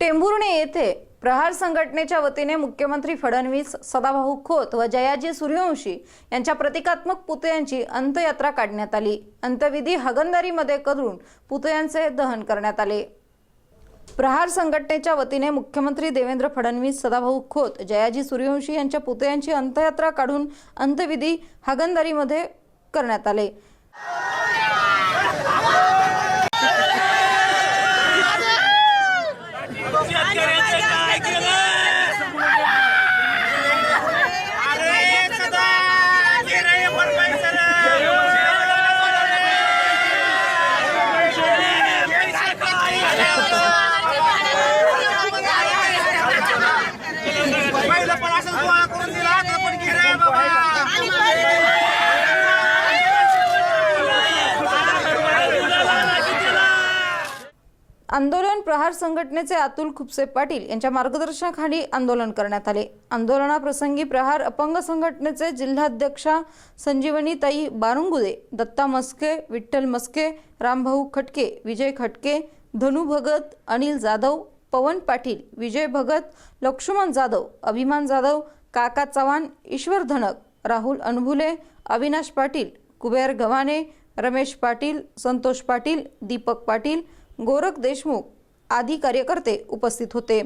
टेंभुर्णे येथे प्रहार संघटनेच्या वतीने मुख्यमंत्री फडणवीस सदाभाऊ खोत व जयाजी सूर्यवंशी यांच्या प्रतिकात्मक पुतळ्यांची अंत्ययात्रा काढण्यात आली. अंत्यविधी हगंदारीमध्ये करून पुतळ्यांचे दहन करण्यात आले. प्रहार संघटनेच्या वतीने मुख्यमंत्री देवेंद्र फडणवीस सदाभाऊ खोत जयाजी सूर्यवंशी यांच्या पुतळ्यांची अंत्ययात्रा काढून अंत्यविधी हगंदारीमध्ये करण्यात आले. आंदोलन प्रहार संघटनेचे अतुल खुपसे पाटील यांच्या मार्गदर्शनाखाली आंदोलन करण्यात आले. आंदोलनाप्रसंगी प्रहार अपंग संघटनेचे जिल्हाध्यक्षा संजीवनीताई बारुंगुदे दत्ता मस्के विठ्ठल मस्के रामभाऊ खटके विजय खटके धनु भगत अनिल जाधव पवन पाटील विजय भगत लक्ष्मण जाधव अभिमान जाधव काका चव्हाण ईश्वर धनक राहुल अनभुले अविनाश पाटील कुबेर गव्हाणे रमेश पाटील संतोष पाटील दीपक पाटील गोरख देशमुख आदी कार्यकर्ते उपस्थित होते.